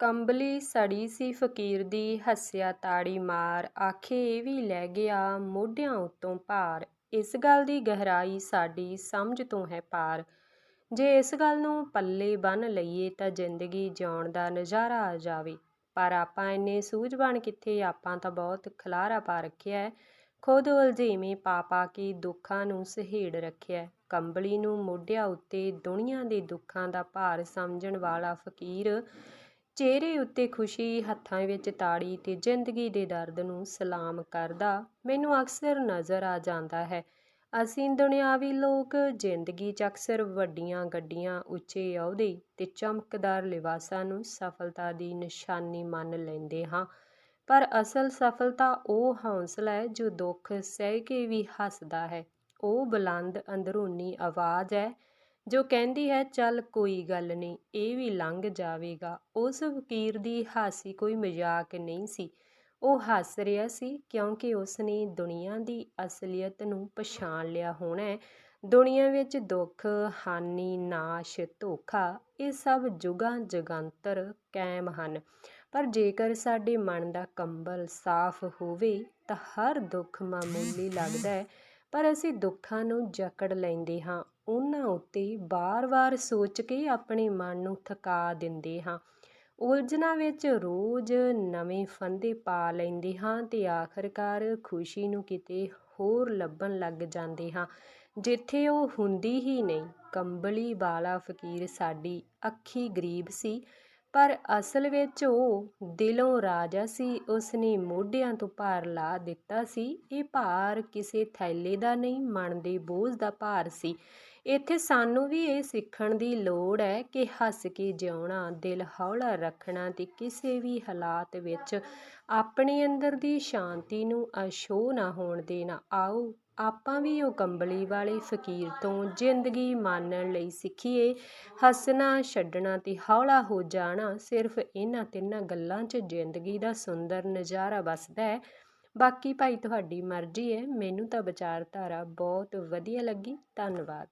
ਕੰਬਲੀ ਸੜੀ ਸੀ ਫ਼ਕੀਰ ਦੀ, ਹੱਸਿਆ ਤਾੜੀ ਮਾਰ, ਆਖੇ, ਇਹ ਵੀ ਲੈ ਗਿਆ, ਮੋਢਿਆਂ ਉੱਤੋਂ ਭਾਰ। ਇਸ ਗੱਲ ਦੀ ਗਹਿਰਾਈ ਸਾਡੀ ਸਮਝ ਤੋਂ ਹੈ ਪਾਰ। ਜੇ ਇਸ ਗੱਲ ਨੂੰ ਪੱਲੇ ਬੰਨ ਲਈਏ ਤਾਂ ਜ਼ਿੰਦਗੀ ਜਿਉਣ ਦਾ ਨਜ਼ਾਰਾ ਆ ਜਾਵੇ। ਪਰ ਆਪਾਂ ਇੰਨੇ ਸੂਝਵਾਨ ਕਿੱਥੇ, ਆਪਾਂ ਤਾਂ ਬਹੁਤ ਖਲਾਰਾ ਪਾ ਰੱਖਿਆ ਹੈ। ਖੁਦ ਉਲਝੇਵੇਂ ਪਾ ਪਾ ਕੇ ਦੁੱਖਾਂ ਨੂੰ ਸਹੇੜ ਰੱਖਿਆ ਕੰਬਲੀ ਨੂੰ ਮੋਢਿਆਂ ਉੱਤੇ ਦੁਨੀਆ ਦੇ ਦੁੱਖਾਂ ਦਾ ਭਾਰ ਸਮਝਣ ਵਾਲਾ ਫ਼ਕੀਰ ਚਿਹਰੇ ਉੱਤੇ ਖੁਸ਼ੀ, ਹੱਥਾਂ ਵਿੱਚ ਤਾੜੀ ਤੇ ਜ਼ਿੰਦਗੀ ਦੇ ਦਰਦ ਨੂੰ ਸਲਾਮ ਕਰਦਾ ਮੈਨੂੰ ਅਕਸਰ ਨਜ਼ਰ ਆ ਜਾਂਦਾ ਹੈ। ਅਸੀਂ ਦੁਨਿਆਵੀ ਲੋਕ ਜ਼ਿੰਦਗੀ 'ਚ ਅਕਸਰ ਵੱਡੀਆਂ ਗੱਡੀਆਂ ਉੱਚੇ ਅਹੁਦੇ ਤੇ ਚਮਕਦਾਰ ਲਿਬਾਸਾਂ ਨੂੰ ਸਫਲਤਾ ਦੀ ਨਿਸ਼ਾਨੀ ਮੰਨ ਲੈਂਦੇ ਹਾਂ, ਪਰ ਅਸਲ ਸਫਲਤਾ ਉਹ ਹੌਸਲਾ ਹੈ ਜੋ ਦੁੱਖ ਸਹਿ ਕੇ ਵੀ ਹੱਸਦਾ ਹੈ। ਉਹ ਬੁਲੰਦ ਅੰਦਰੂਨੀ ਆਵਾਜ਼ ਹੈ ਜੋ ਕਹਿੰਦੀ ਹੈ, ਚੱਲ ਕੋਈ ਗੱਲ ਨਹੀਂ, ਇਹ ਵੀ ਲੰਘ ਜਾਵੇਗਾ। ਉਸ ਫਕੀਰ ਦੀ ਹਾਸੀ ਕੋਈ ਮਜ਼ਾਕ ਨਹੀਂ ਸੀ। ਉਹ ਹੱਸ ਰਿਹਾ ਸੀ ਕਿਉਂਕਿ ਉਸਨੇ ਦੁਨੀਆ ਦੀ ਅਸਲੀਅਤ ਨੂੰ ਪਛਾਣ ਲਿਆ ਹੋਣਾ ਹੈ। ਦੁਨੀਆ ਵਿੱਚ ਦੁੱਖ, ਹਾਨੀ, ਨਾਸ਼, ਧੋਖਾ, ਇਹ ਸਭ ਜੁਗਾਂ ਜਗੰਤਰ ਕਾਇਮ ਹਨ। ਪਰ ਜੇਕਰ ਸਾਡੇ ਮਨ ਦਾ ਕੰਬਲ ਸਾਫ਼ ਹੋਵੇ, ਤਾਂ ਹਰ ਦੁੱਖ ਮਾਮੂਲੀ ਲੱਗਦਾ ਹੈ। ਪਰ ਅਸੀਂ ਦੁੱਖਾਂ ਨੂੰ ਜਕੜ ਲੈਂਦੇ ਹਾਂ। ਉਹਨਾਂ ਉੱਤੇ ਬਾਰ-ਬਾਰ ਸੋਚ ਕੇ ਆਪਣੇ ਮਨ ਨੂੰ ਥਕਾ ਦਿੰਦੇ ਹਾਂ। ਉਲਝਣਾਂ ਵਿੱਚ ਰੋਜ਼ ਨਵੇਂ ਫੰਦੇ ਪਾ ਲੈਂਦੇ ਹਾਂ ਤੇ ਆਖਰਕਾਰ ਖੁਸ਼ੀ ਨੂੰ ਕਿਤੇ ਹੋਰ ਲੱਭਣ ਲੱਗ ਜਾਂਦੇ ਹਾਂ। ਜਿੱਥੇ ਉਹ ਹੁੰਦੀ ਹੀ ਨਹੀਂ, ਕੰਬਲੀ ਵਾਲਾ ਫਕੀਰ ਸਾਡੀ ਅੱਖੀ ਗਰੀਬ ਸੀ। ਪਰ ਅਸਲ ਵਿੱਚ ਉਹ ਦਿਲੋਂ ਰਾਜਾ ਸੀ, ਉਸਨੇ ਮੋਢਿਆਂ ਤੋਂ ਭਾਰ ਲਾ ਦਿੱਤਾ ਸੀ। ਇਹ ਭਾਰ ਕਿਸੇ ਥੈਲੇ ਦਾ ਨਹੀਂ, ਮਨ ਦੇ ਬੋਝ ਦਾ ਭਾਰ ਸੀ। ਇੱਥੇ ਸਾਨੂੰ ਵੀ ਇਹ ਸਿੱਖਣ ਦੀ ਲੋੜ ਹੈ ਕਿ ਹੱਸ ਕੇ ਜਿਉਣਾ, ਦਿਲ ਹੌਲਾ ਰੱਖਣਾ ਤੇ ਕਿਸੇ ਵੀ ਹਾਲਾਤ ਵਿੱਚ ਆਪਣੇ ਅੰਦਰ ਦੀ ਸ਼ਾਂਤੀ ਨੂੰ ਅਸ਼ੋ ਨਾ ਹੋਣ ਦੇਣਾ। ਆਓ ਆਪਾਂ ਵੀ ਉਹ ਕੰਬਲੀ ਵਾਲੇ ਫਕੀਰ ਤੋਂ ਜ਼ਿੰਦਗੀ ਮਾਨਣ ਲਈ ਸਿੱਖੀਏ। ਹੱਸਣਾ, ਛੱਡਣਾ ਤੇ ਹੌਲਾ ਹੋ ਜਾਣਾ ਸਿਰਫ ਇਹਨਾਂ ਤਿੰਨਾਂ ਗੱਲਾਂ 'ਚ ਜ਼ਿੰਦਗੀ ਦਾ ਸੁੰਦਰ ਨਜ਼ਾਰਾ ਵਸਦਾ ਹੈ। ਬਾਕੀ ਭਾਈ ਤੁਹਾਡੀ ਮਰਜ਼ੀ ਹੈ, ਮੈਨੂੰ ਤਾਂ ਵਿਚਾਰਧਾਰਾ ਬਹੁਤ ਵਧੀਆ ਲੱਗੀ। ਧੰਨਵਾਦ।